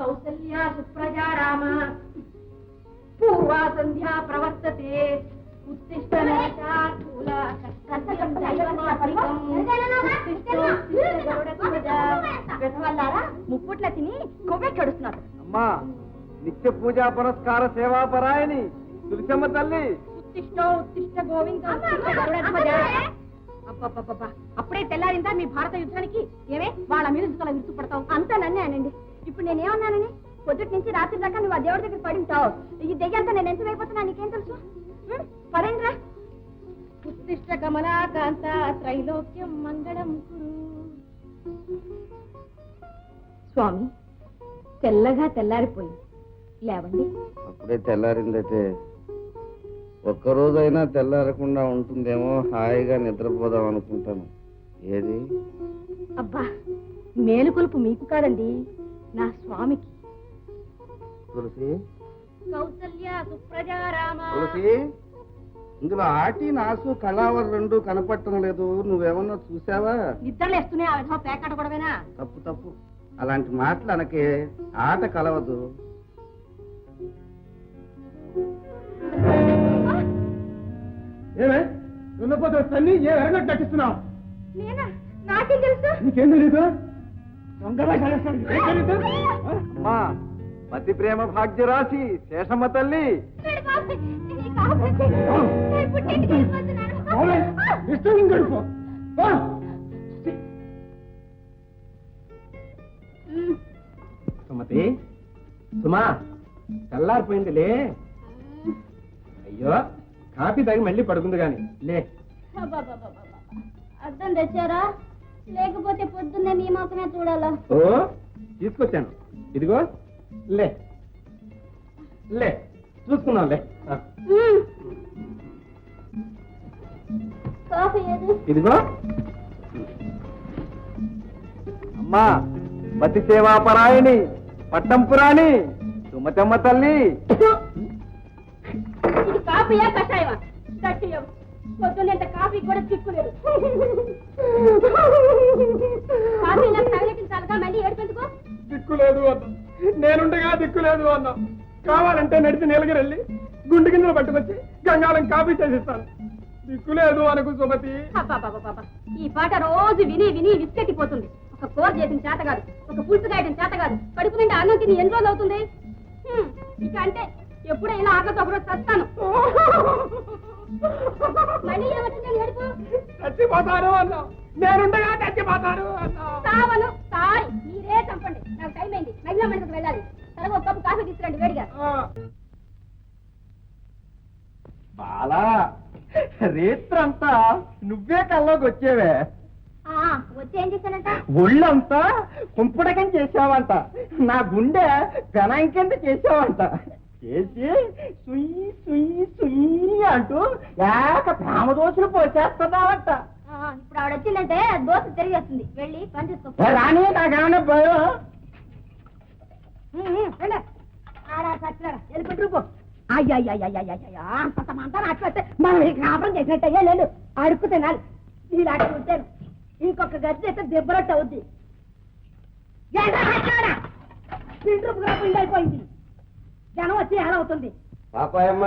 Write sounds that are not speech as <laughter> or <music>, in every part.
కౌసల్యా సుప్రజా రామ పూర్వా సంధ్యా ప్రవర్తతే. ఉత్తిష్ట ముప్పుట్ల తిని కొవ్వెక్కడుస్తున్నారు అమ్మా నిత్య పూజా పురస్కార సేవా పరాయణి తులసమ్మ తల్లి. ఉత్తిష్టో గోవింద. అప్పుడే తెల్లారిందా మీ భారత యుద్ధానికి? ఏమే వాళ్ళ మీద ఇంతలా విరుచుపడతావు అంతా నన్నే అనండి. ఇప్పుడు నేనేమన్నానని పొద్దుటి నుంచి రాత్రి దాకా నువ్వు ఆ దేవుడి దగ్గర పడి ఉంటావు. ఈ దెయ్యంతా నేను ఎంత అయిపోతున్నా నీకేం తెలుసు? పడండ్రా ఉత్తిష్ట కమలాకాంత త్రైలోక్యం మంగళం కురు స్వామి తెల్లగా తెల్లారిపోయి లేవండి. అప్పుడే తెల్లారిందైతే. ఒక్కరోజైనా తెల్లారకుండా ఉంటుందేమో హాయిగా నిద్రపోదాం అనుకుంటాను. ఏది? అబ్బా మేలుకొలుపు మీకు కాదండి. నా స్వామికి. తులసి? కౌసల్య సుప్రజా రామ. తులసి ఇందులో ఆటి నాసు కళావర్ రెండు కనపడటం లేదు. నువ్వేమన్నా చూసావా? నిద్రలేస్తూనే ఆ విధంగా పేకాట కూడవేనా తప్పు తప్పు. అలాంటి మాటలు అనకే ఆట కలవదు. ఏమే? దున్నపోతే తల్లి ఏ ఎరగట్టు నటిస్తున్నావు? నేనా? నాకేం తెలుసు? నీకేం తెలీదు? అమ్మా మతి ప్రేమ భాగ్యరాశి శేషమ్మ తల్లి. సుమతి సుమా తెల్లారిపోయిందిలే. అయ్యో కాఫీ తాగి మళ్ళీ పడుకుంది గాని లే. అర్థం తెచ్చారా? లేకపోతే పొద్దున్నే మీ మాత్రమే చూడాలా? ఓ తీసుకొచ్చాను. ఇదిగో లే. లే చూసుకున్నాం లే. ఆ, కాఫీ ఏది? ఇదిగో. అమ్మా మతి సేవా పరాయణి పట్టం పురాణి సుమతమ్మ తల్లి. ఇది కాఫీయా కషాయమా? దట్టియం పొద్దున్నంత కాఫీ కూడా చిక్కులేదు కాఫీ నాకు తగలెట్టించాలిగా మళ్ళీ ఏడుపెందుకో? దిక్కు లేదు అన్న. నేనుండగా దిక్కు లేదు అన్న. కావాలంటే నడిచి నీలగిరెళ్ళి గుండు గింజలు పట్టుకొచ్చి గంగాళం కాఫీ చేసిస్తాను. దిక్కు లేదు అనకు సుమతి. అబ్బబ్బబ్బబ్బబ్బ. ఈ పాట రోజు విని విని విసికెట్టిపోతుంది ఒక కూర చేసిన చేత కాదు ఒక పులుసు కాయడం చేత కాదు. కడుపు నిండా అన్నం తిని ఎన్ని రోజులు అవుతుంది? హ్మ్, ఇక అంటే ఎప్పుడో ఇలా ఆకలితో ఒకరోజు చస్తాను. చచ్చిపోతాను అన్న. నేనుండగా చచ్చిపోతాను సావను సారీ మీరే చంపండి. నాకు టైం అయింది. మహిళా మండలికి వెళ్ళాలి. ఒక కప్పు కాఫీ తీసుకురండి వేడిగా. బాలా రేత్రంతా నువ్వే కల్లోకి వచ్చేవే. వచ్చి చేశానంట? ఒళ్ళంతా కుంపడకం చేసావంట నా గుండె పెనాం కింద చేసావంట చేసి సుయ్యి సుయ్యి సుయ్యి అంటూ ఏక ప్రేమ దోషులు పోసేస్తున్నావంట ఇప్పుడు ఆవిడ వచ్చిందంటే దోశ తిరిగి వస్తుంది వెళ్ళి పని చేసుకో. రాని నాకేమన్నా భయం? ఉమ్, ఉమ్, వెళ్ళు. ఆడా చచ్చినాడా వెళ్ళిపోయి రూపో అయ్యయ్యయ్యయ్యయ్యా అంత మంతా నాటిపోతే మనం ఈ కాపురం చేసినట్టయ్యా లేదు అడుక్కు తినాలి ఇలాంటి ఉంటాను ఇంకొక గది అయితే దెబ్బరట్టు అవుద్ది పిండి అయిపోయింది వచ్చి ఎలా అవుతుంది పాపాయమ్మ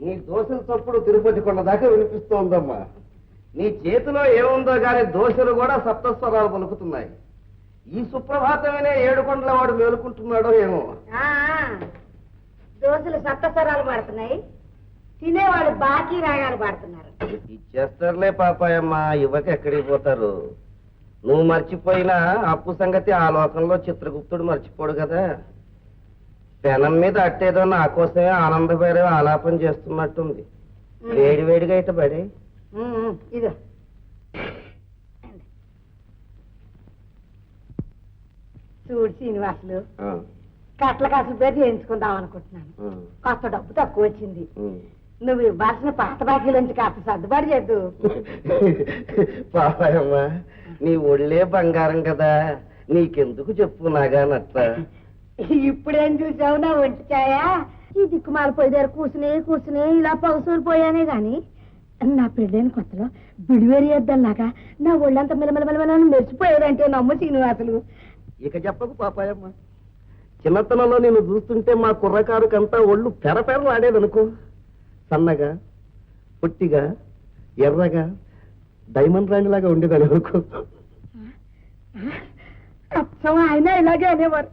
నీ దోశల చప్పుడు తిరుపతి కొండ దాకా వినిపిస్తోందమ్మా. నీ చేతిలో ఏముందో గాని దోశలు కూడా సప్తస్వరాలు పలుకుతున్నాయి. ఈ సుప్రభాతమనే ఏడు కొండల వాడు మేలుకుంటున్నాడో ఏమో. ఆ, దోశలు సప్తస్వరాలు పాడుతున్నాయి. తినేవాడు బాకీ రాగాలు పాడుతున్నారు. ఇచ్చేస్తారులే పాపాయమ్మ ఇవ్వక ఎక్కడికి పోతారు? నువ్వు మర్చిపోయినా అప్పు సంగతి ఆ లోకంలో చిత్రగుప్తుడు మర్చిపోడు కదా. పెనం మీద అట్టేదో నా కోసమే ఆనందపడే ఆలాపన చేస్తున్నట్టుంది. వేడి వేడిగా అయితే పడి. ఇదో చూడు శ్రీనివాసులు కట్ల కాసులు పేరు చేయించుకుందాం అనుకుంటున్నాను. కాస్త డబ్బు తక్కువ వచ్చింది. నువ్వు ఇవ్వాల్సిన పాత బాకీలోంచి కాస్త సర్దుబాటు చేద్దు. పాపాయమ్మ నీ ఒళ్ళే బంగారం కదా. నీకెందుకు చెప్పు నాగానట్లా? <laughs> ఇప్పుడేం చూసావు? నా ఒంటి ఈ దిక్కుమాల పోయి దగ్గర కూర్చుని కూర్చుని ఇలా పౌసూరు పోయానే గాని నా పెళ్ళైన కొత్తలో బిడివేరి వేద్దాలాగా నా ఒళ్ళంతా మిలమిలమిలమని మెరిచిపోయాడంటే నమ్మ శ్రీనివాసులు ఇక చెప్పకు పాపాయమ్మ చిన్నతనంలో నేను చూస్తుంటే మా కుర్రకారుకంతా ఒళ్ళు పెరపెరలాడేదనుకో సన్నగా పొట్టిగా ఎర్రగా డైమండ్ రాణిలాగా ఉండేదని అనుకో అచ్చం ఆయన ఇలాగే అనేవారు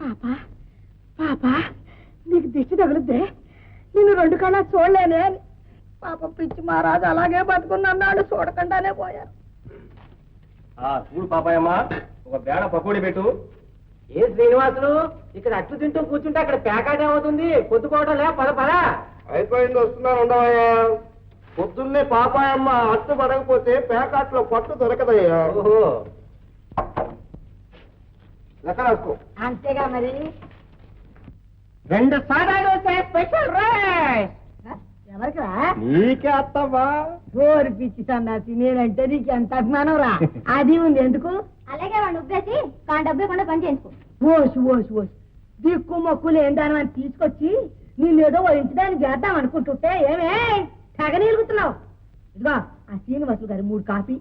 పాప పాప నీకు దిష్టి తగులుద్దే. నేను రెండు కన్నా చూడలేనే. అని పాప పిచ్చి మహారాజు అలాగే బతుకున్నాడు చూడకుండానే పోయారు. చూడు పాపాయమ్మ ఒక బేడ పకోడీ పెట్టు. ఏ శ్రీనివాసులు ఇక్కడ అట్లు తింటూ కూర్చుంటే అక్కడ ప్యాకాట్ ఏమవుతుంది? పొద్దుకోవటం పద పద. అయిపోయింది వస్తున్నాను ఉండవయ్యా. పొద్దున్నే పాపాయమ్మ అట్టు పడకపోతే పేకాట్లో పట్టు దొరకదయ్యా. ఓహో. లెక్క రాసుకో అంతేగా మరి? రెండు సారాలు స్పెషల్ రైస్ ఎవరికి రా నీకే పిచ్చి సన్నాసి నేనంటే నీకు ఎంత అభిమానం రా? <laughs> అది ఉంది ఎందుకు? అలాగే వాడిని ఉబ్బేసి కాని డబ్బు ఇవ్వకుండా పని చేసుకో ఓసు ఓసు ఓసు. దిక్కు మొక్కులు ఏందాని అని తీసుకొచ్చి నేనేదో ఇంటిదాన్ని చేద్దాం అనుకుంటుంటే ఏమే? తెగ నిలుగుతున్నావు. ఇదిగో ఆ శ్రీనివాసులు గారి మూడు కాపీ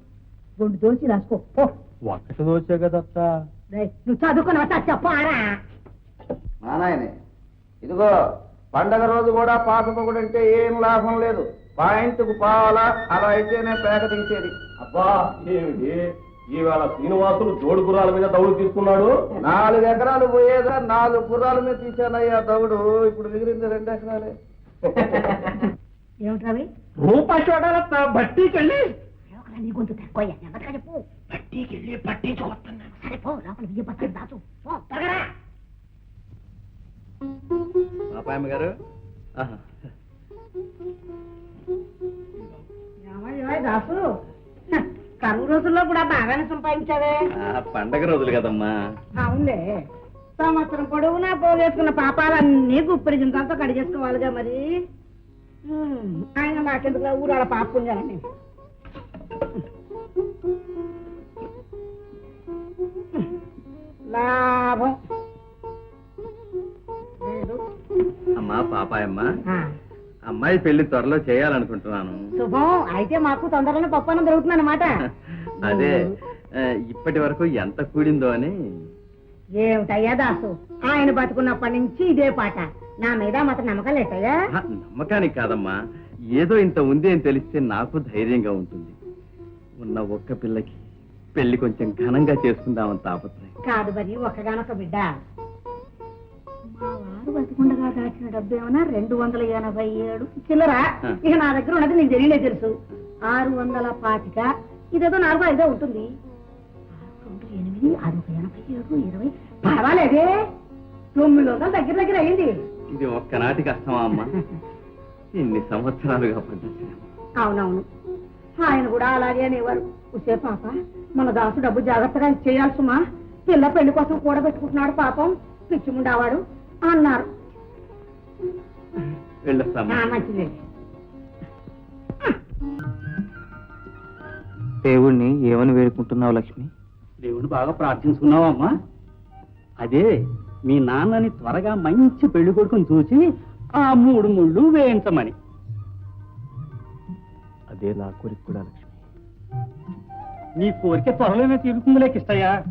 రెండు దోశ రాసుకో. పో. ఒక్కటి దోచే కదత్తా? నువ్వు చదువుకున్నావా చెప్పారా? మా నాయనే ఇదిగో పండగ రోజు కూడా పాపకొకడు అంటే ఏం లాభం లేదు. పాయింట్కు పావాలా అలా అయితేనే పేక దించేది అబ్బా ఏమిటి? ఈవేళ శ్రీనివాసులు జోడు గుర్రాల మీద దౌడు తీసుకున్నాడు? నాలుగు ఎకరాలు పోయేదా? నాలుగు గుర్రాల మీద తీశానయ్యా దౌడు. ఇప్పుడు మిగిలింది రెండు ఎకరాలే. ఏమిటవి రూపా చూడాలత్త బట్టీకెళ్ళి. గొంతు? తక్కువ బట్టీకెళ్ళి బట్టీ చూస్తున్నాను సరే పో లోపల బియ్య పచ్చడి దాచు పో త్వరగా పాపాయమ్మ గారు ఏమయ్య దాసు? కరువు రోజుల్లో కూడా బాగానే సంపాదించావే. పండగ రోజులు కదమ్మా. అవునులే. సంవత్సరం పొడవునా పోగేసుకున్న పాపాలన్నీ గుప్పిడి జింకలతో కడిగేసుకోవాలిగా మరి. ఉమ్, ఆయన నాకెందుకు ఊరాల పాప పుణ్యాలని లాభం. అమ్మా పాపాయమ్మ ఆ, అమ్మాయి పెళ్ళి త్వరలో చేయాలనుకుంటున్నాను. శుభం. అయితే మాకు తొందరలోనే పప్పనం దొరుకుతుంది అనమాట <laughs> అదే ఇప్పటి వరకు ఎంత కూడిందో అని. ఏమిటయ్యా దాసు? ఆయన బతుకున్నప్పటి నుంచి ఇదే పాట. నా మీద మాత్రం నమ్మకం లేటయ్యా ఆ, నమ్మకానికి కాదమ్మా. ఏదో ఇంత ఉంది అని తెలిస్తే నాకు ధైర్యంగా ఉంటుంది. ఉన్న ఒక్క పిల్లకి పెళ్ళి కొంచెం ఘనంగా చేసుకుందామని తాపత్రయం. కాదు మరి ఒక్కగానొక్క బిడ్డ. మా వారు బతికుండగా దాచిన డబ్బు ఏమన్నా రెండు వందల ఎనభై ఏడు చిల్లరా. ఇక నా దగ్గర ఉన్నది నీకు తెలియలే తెలుసు. ఆరు వందల పాతిక ఇదేదో నాలుగు ఐదో ఉంటుంది. రెండు ఎనిమిది ఆరు ఒక ఎనభై ఏడు ఇరవై. పర్వాలేదే. తొమ్మిది వందల దగ్గర దగ్గర అయింది. ఇది ఒక్కనాటి కష్టమా అమ్మా? <laughs> ఇన్ని సంవత్సరాలుగా పడ్డ. అవునవును. ఆయన కూడా అలాగే అనేవారు. ఉసే పాప మన దాసు డబ్బు జాగ్రత్తగా ఇచ్చేయాలి సుమా. పిల్ల పెళ్ళి కోసం కూడబెట్టుకుంటున్నాడు పాపం. పిచ్చిముండావాడు అన్నారు. మంచిది. దేవుణ్ణి ఏమని వేడుకుంటున్నావు లక్ష్మి? దేవుడు బాగా ప్రార్థించుకున్నావా అమ్మా అదే మీ నాన్నని త్వరగా మంచి పెళ్ళి కొడుకుని చూసి ఆ మూడు ముళ్ళు వేయించమని. అదే నా కోరిక కూడా నీ కోరిక త్వరలోనే తీరుతుందిలే కిష్టయ్య.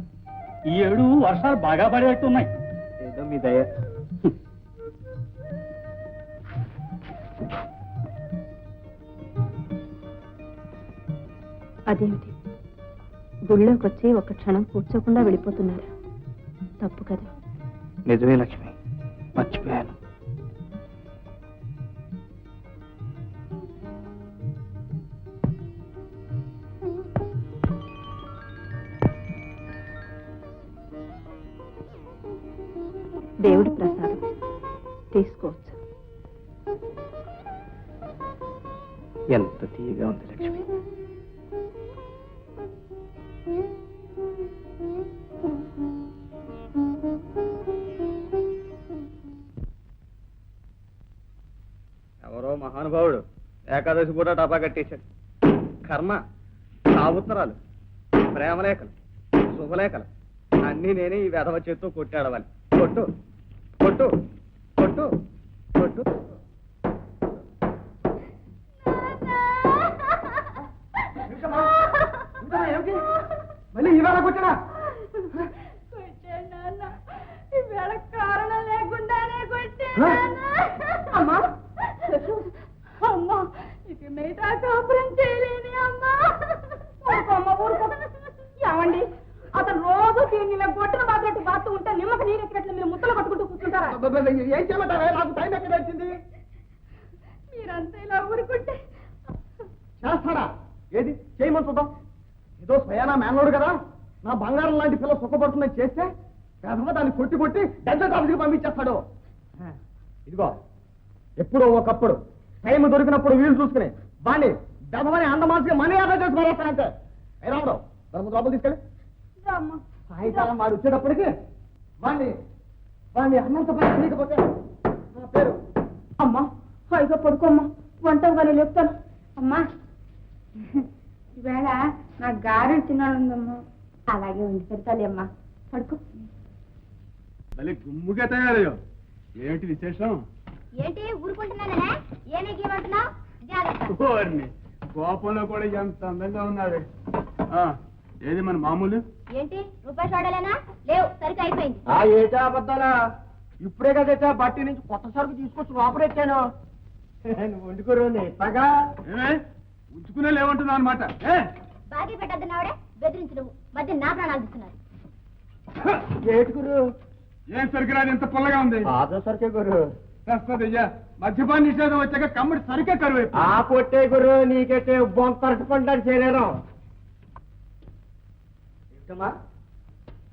ఈ ఏడు వర్షాలు బాగా పడేట్టున్నాయి ఏదో మీ దయ. అదేమిటి? గుళ్ళోకి వచ్చి ఒక క్షణం కూర్చోకుండా వెళ్ళిపోతున్నారు. తప్పు కదా. నిజమే లక్ష్మి. మర్చిపోయాను. మహానుభావుడు ఏకాదశి కూడా టపా కట్టేశాడు. కర్మ సావుత్తరాలు ప్రేమలేఖలు శుభలేఖలు అన్నీ నేనే ఈ వెధవ చేత్తో కొట్టాడవాలి కొట్టు కొట్టు కొట్టు. చేయలేని అమ్మా? అమ్మ అతను రోజు దీన్ని గొడ్డను బాగట్టు బాతు ఉంటే నిమ్మక నీరు ఎక్కినట్లు మీరు ముద్దలు ఏం చేయమంటారా? నాకు టైం ఎక్కడ వచ్చింది? మీరంతా ఇలా ఊరుకుంటే ఏది? చేయమని చూద్దాం. ఏదో స్వయానా మేనోడు కదా. నా బంగారం లాంటి పిల్ల సుఖపడుతుందని చేస్తే పెదవ దాన్ని కొట్టి కొట్టి డెంత కాపుకి పంపించేస్తాడు. ఇదిగో ఎప్పుడో ఒకప్పుడు టైం దొరికినప్పుడు వీలు చూసుకునే బాండి బెదవని అందమాసిగా మనీ ఆదా చేసి మారేస్తానంటే. దాని లోపల తీసుకెళ్ళి. సాయంకాలం వాడు వచ్చేటప్పటికి వాణ్ణి వాణ్ణి అన్నంత పని చేయకపోతే నా పేరు అమ్మా హాయిగా పడుకోమ్మా. వంట కానీ లేపుతాను. అమ్మా ఈవేళ నా గారెలు తినాలందమ్మా అలాగే ఉండి పెడతాలే అమ్మా. పడుకో. మళ్ళీ గుమ్ముగా తయారయ్యో ఏమిటి విశేషం? ఏంటి ఊరుకుంటున్నానే ఏమే ఓర్ని కోపంలో కూడా ఎంత అందంగా ఉన్నావే. ఆ, ఏది మన మామూలు? ఏంటి? రూపాయి చూడలేనా లేవు సరిగ్గా అయిపోయింది. ఆ ఏటా అబద్ధాలా? ఇప్పుడే కదట బట్టి నుంచి కొత్త సరుకు తీసుకొచ్చి లోపలెట్టాను వండుకోరు పగా. ఉంచుకునే లేవంటున్నావు అనమాట బాకీ పెట్టద్దున్నావిడే? బెదిరించి నువ్వు. మధ్య నా ప్రాణాలు తీస్తున్నారు. ఏటుకురు ఏం సరుకు రాదు ఎంత పుల్లగా ఉంది. అదో సరికే గురు. వస్తుందయ్యా మద్యపాన నిషేధం వచ్చాక కమ్మడి సరికే కరువు ఆ పొట్టే గురు నీకైతే బొంతరటి పండాడు చేరారు ఏంటమ్మా?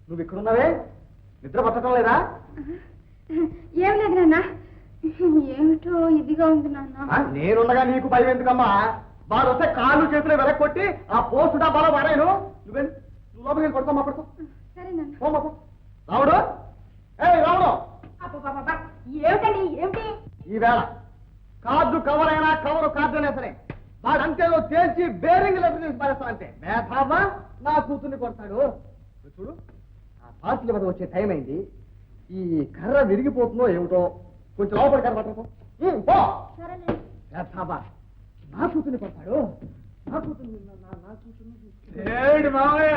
నువ్వు ఇక్కడున్నావే? నిద్ర పట్టడం లేదా? ఏం లేదు నాన్న. ఏమిటో ఇదిగా ఉంది నాన్న. నేనుండగా నీకు భయం ఎందుకమ్మా? వాడు వస్తే కాళ్ళు చేతులు వెనక్కొట్టి ఆ పోస్టు డబ్బాలో వారాయను నువ్వే నువ్వు లోపలికి పడుకోమ్మా పడుకో సరే నాన్న. ఈవేళ కార్డు కవర్ అయినా కవర్ కార్డు అయినా సరే వాడు అంతేలో తేల్చి బేరింగ్ లెటర్ తీసి పడేస్తానంటే మేధావా? నా కూతుర్ని కొడతాడు. చూడు ఆ పార్టీల వద్ద వచ్చే టైం అయింది. ఈ కర్ర విరిగిపోతుందో ఏమిటో కొంచెం లోపల కర్ర పట్టకు. మేధావా నా కూతుర్ని కొడతాడు. నా కూతుర్ని నా- కూతుర్ని ఏడు మావయ్య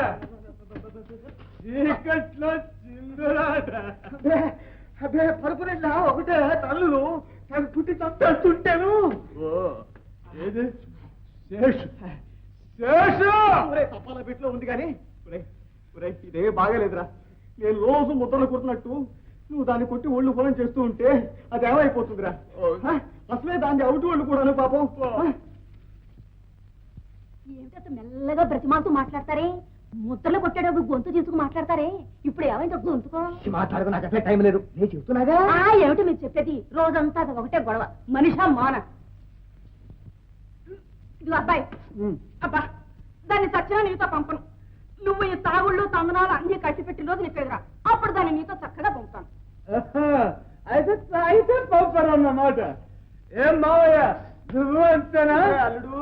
చీకట్లో చిందురాట అబ్బే, అబ్బే పరుపురెళ్ళ ఒకటే తల్లు. నాకు పుట్టి చంపేస్తుంటాను. ఓ ఏది? శేషు. శేషు! ఒరే తప్పాల పెట్లో ఉంది కానీ ఇదే బాగాలేదురా. నేను రోజు ముద్దలు కొడుతున్నట్టు నువ్వు దాన్ని కొట్టి ఒళ్ళు పొలం చేస్తూ ఉంటే అది ఏమైపోతుందిరా? హ? అసలే దాన్ని అవుటు ఒళ్ళు కూడాను పాపం? ఏమిటంత మెల్లగా బ్రతిమాలతో మాట్లాడతారే? ముద్దలు కొట్టాడు గొంతు తీసుకు మాట్లాడతారే? ఇప్పుడు ఏమైందో గొంతుకో. మాట్లాడుకు నాకు అసలే టైం లేదు. నేను చెప్తున్నాగా? ఆ ఏమిటి మీరు చెప్పేది? రోజంతా అది ఒకటే గొడవ. మనిషా మాన. ఇదిగో అబ్బాయి. అబ్బా దాన్ని చచ్చినా నీతో పంపను. నువ్వు ఈ తాగుళ్ళు తందనాలు అన్ని కట్టి పెట్టిన రోజు నీ పెదరా అప్పుడు దాన్ని నీతో చక్కగా పంపుతాను. అయితే అయితే పంపరు అన్నమాట ఏం మావయ్య నువ్వు అంతేనా ఏ అల్లుడు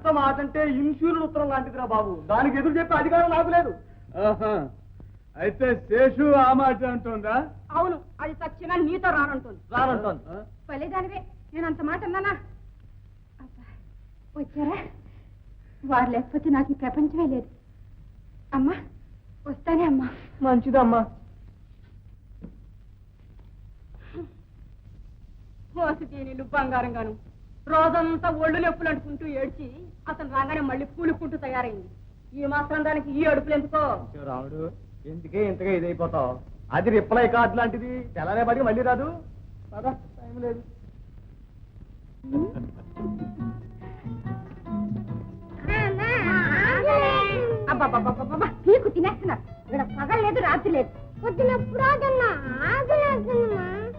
నీ అత్త మాట అంటే ఇన్సూరెన్స్ ఉత్తరం లాంటిదిరా బాబు. దానికి ఎదురు చెప్పే అధికారం నాకు లేదు. ఆహా. అయితే శేషు ఆ మాట అంటుందా? అవును అది చచ్చినా నీతో రానంటుంది. రానంటోంది? పలేదానివే నేను అంత మాట అన్నానా? వచ్చారా? వారు లేకపోతే నాకు ఈ ప్రపంచమే లేదు. అమ్మా వస్తానే అమ్మా. మంచిదమ్మా. మోసి దీనిలు బంగారంగాను. రోజంతా ఒళ్ళు నొప్పులు అంటుకుంటూ ఏడ్చి అతను రాగానే మళ్ళీ పూలుకుంటూ తయారైంది. ఈ మాత్రం దానికి ఈ అడుపులు ఎందుకో? రాముడు? ఎందుకే ఇంతగా ఇదైపోతావు? అది రిప్లై కార్డు లాంటిది. తెల్లనే పడి మళ్ళీ రాదు. టైం లేదు. అబ్బాబ్బాబ్బా పీకు తినేస్తున్నారు. ఇక్కడ పగలు లేదు రాత్రి లేదు. పొద్దునప్పుడు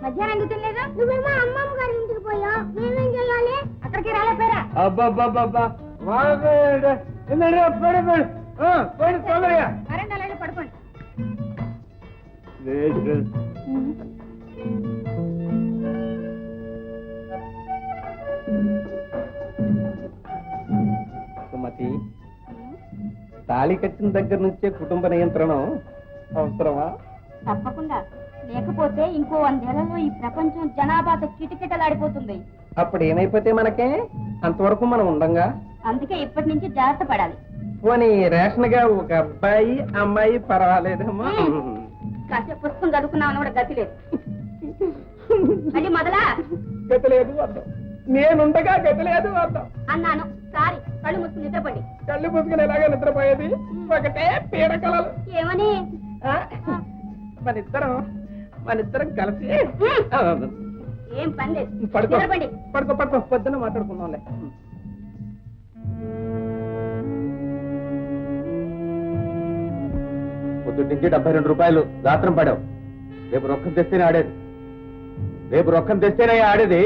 మధ్యాహ్నం ఎందుకు తినలేదు నువ్వేమో అమ్మమ్మ గారి ఇంటికి పోయావు మేమేం చేయాలి అక్కడికి రాలేపోయారా అబ్బబ్బబ్బబ్బా వాగేడ. ఏందండి? పడు, పడు. ఆ, పడు, తొందరగా. కరెంట్ అలాగే పడుకోండి శేషు. సుమతి తాళి కట్టిన దగ్గర నుంచే కుటుంబ నియంత్రణం అవసరమా తప్పకుండా లేకపోతే ఇంకో వందేళ్ళలో ఈ ప్రపంచం జనాభాతో కిటకిటలాడిపోతుంది. అప్పుడు ఏమైపోతే మనకే? అంతవరకు మనం ఉండంగా? అందుకే ఇప్పటి నుంచి జాగ్రత్త పడాలి. పోనీ రేషన్గా ఒక అబ్బాయి అమ్మాయి పర్వాలేదమ్మా కాసేపు పుస్తకం చదువుకున్నామని కూడా గతి లేదు. మళ్ళీ మొదలా? గతి లేదు అర్థం నేనుండగా గతి లేదు అర్థం అన్నాను. సారీ కళ్ళు మూసుకుని నిద్రపండి. కళ్ళు మూసుకుని ఎలాగే నిద్రపోయేది? ఒకటే పీడకలలు ఏమని? ఆ? మన ఇద్దరం మన ఇద్దరం కలిసి ఏం పని లేదు. పడుకో. పడుకో పడుకో పొద్దున్న మాట్లాడుకుందాంలే. పొద్దుటి నుంచి డెబ్బై రెండు రూపాయలు గాత్రం పడావు. రేపు రొక్కం తెస్తేనే ఆడేది. రేపు రొక్కం తెస్తేనే ఆడేది.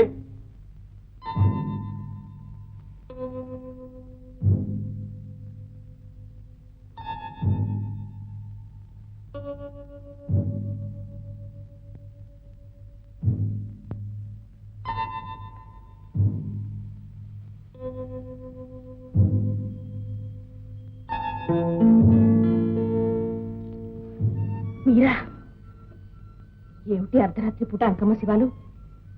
మీరా? ఏమిటి అర్ధరాత్రి పూట అంకమ్మ శివాలు?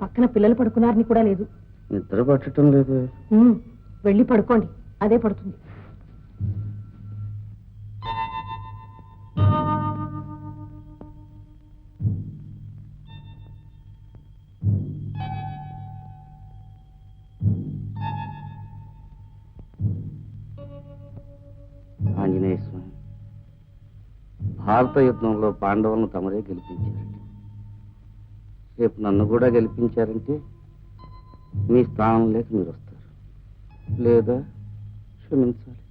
పక్కన పిల్లలు పడుకున్నారని కూడా లేదు. నిద్ర పట్టడం లేదు. వెళ్ళి పడుకోండి. అదే పడుతుంది. ఆంజనేయ స్వామి భారత యుద్ధంలో పాండవులను తమరే గెలిపించారంటే. రేపు నన్ను కూడా గెలిపించారంటే మీ స్థానం లేక మీరు వస్తారు లేదా క్షమించాలి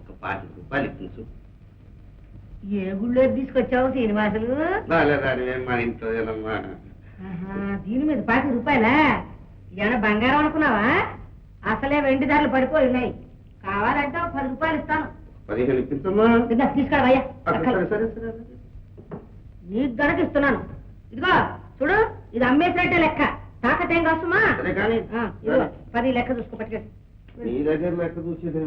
ఒక పాతి రూపాయలు ఇప్పించు ఏ గుళ్ళో తీసుకొచ్చావు శ్రీనివాసులు? మా ఇంట్లో దీని మీద పాతి రూపాయలా? ఏమైనా బంగారం అనుకున్నావా? అసలే వెండి ధరలు పడిపోయి ఉన్నాయి. కావాలంటే పది రూపాయలు ఇస్తాను. పదిహేను ఇప్పించమ్మా. తీసుకురావయ్యా నీకు గనక ఇస్తున్నాను. ఇదిగో చూడు ఇది అమ్మేసినట్టే లెక్క. తాకతేం కాసుమా పది లెక్క చూసుకో పట్టుకెళ్ళి. నీ దగ్గర లెక్క చూసేది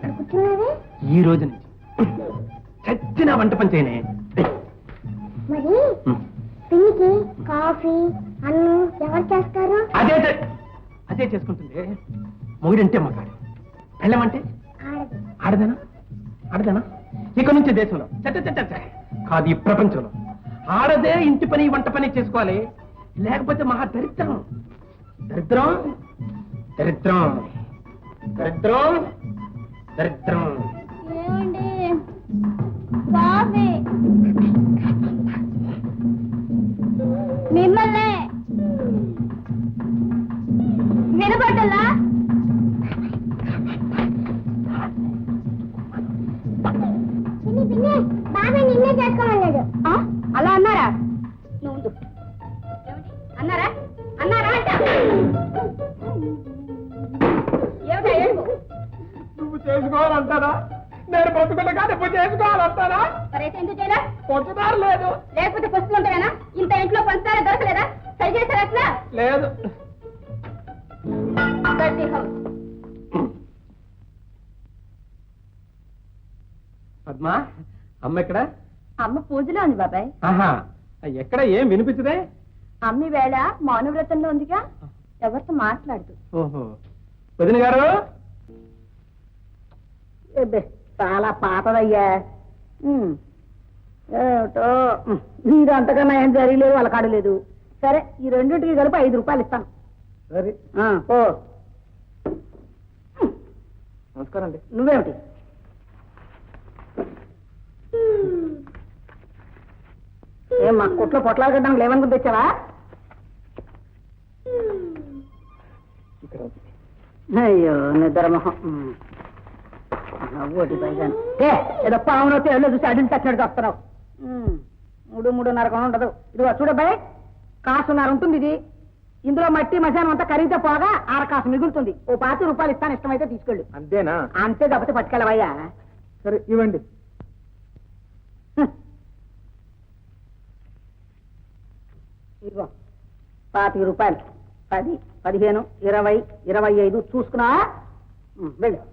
ఇక్కడ కూర్చున్నావే ఈ రోజు నుంచి చచ్చిన వంట పని చేయనే. మరి పిన్నికి కాఫీ అన్నం ఎవరు చేస్తారు? అదే అదే చేసుకుంటుంది. మొగుడంటే మగాడు. పెళ్ళమంటే? ఆడది. ఆడదనా? ఆడదనా? ఇక నుంచి దేశంలో. చచ్చ చచ్చ. కాదు ఈ ప్రపంచంలో. ఆడదే ఇంటి పని వంట పని చేసుకోవాలి. లేకపోతే మహా దరిద్రం. దరిద్రం? దరిద్రం. దరిద్రం? దరిద్రం. మిమ్మల్ని. వినపడ్డలా పద్మా అమ్మ ఎక్కడ? అమ్మ పూజలో ఉంది బాబాయ్. ఆహా ఎక్కడ ఏం వినిపించదే? అమ్మి వేళ మౌనవ్రతంలో ఉందిగా ఎవరితో మాట్లాడదు. ఓహో వదిన గారు? చాలా పాతదయ్యా. ఉమ్. ఏమిటో ఉమ్. నీది అంతకన్నా ఏం జరగలేదు వాళ్ళ కాడలేదు సరే ఈ రెండింటికి కలిపి ఐదు రూపాయలు ఇస్తాను. సరే. ఆ, ఓ నమస్కారం అండి. నువ్వేమిటి? ఏం మా కొట్లో పొట్లాలు కట్టడానికి లేవనుకుని తెచ్చావా? అయ్యో నిద్ర మొహం. ఉమ్. నవ్వోటి పైగాను ఏ ఏదో పావునో తేలో చూసి అడిని తచ్చినట్టు వస్తున్నావు. మూడు మూడున్నర కొన ఉండదు. ఇదిగో చూడబ్బాయి కాసున్నర ఉంటుంది ఇది. ఇందులో మట్టి మశానం అంతా ఖరీదే పోగా ఆర కాసు మిగులుతుంది. ఓ పాతి రూపాయలు ఇస్తాను ఇష్టమైతే తీసుకెళ్ళు. అంతేనా? అంతే తప్పితే పట్టుకెళ్ళవయ్యా. సరే ఇవ్వండి. ఇదిగో పాతిక రూపాయలు. పది పదిహేను ఇరవై ఇరవై ఐదు చూసుకున్నా? వెళ్ళు.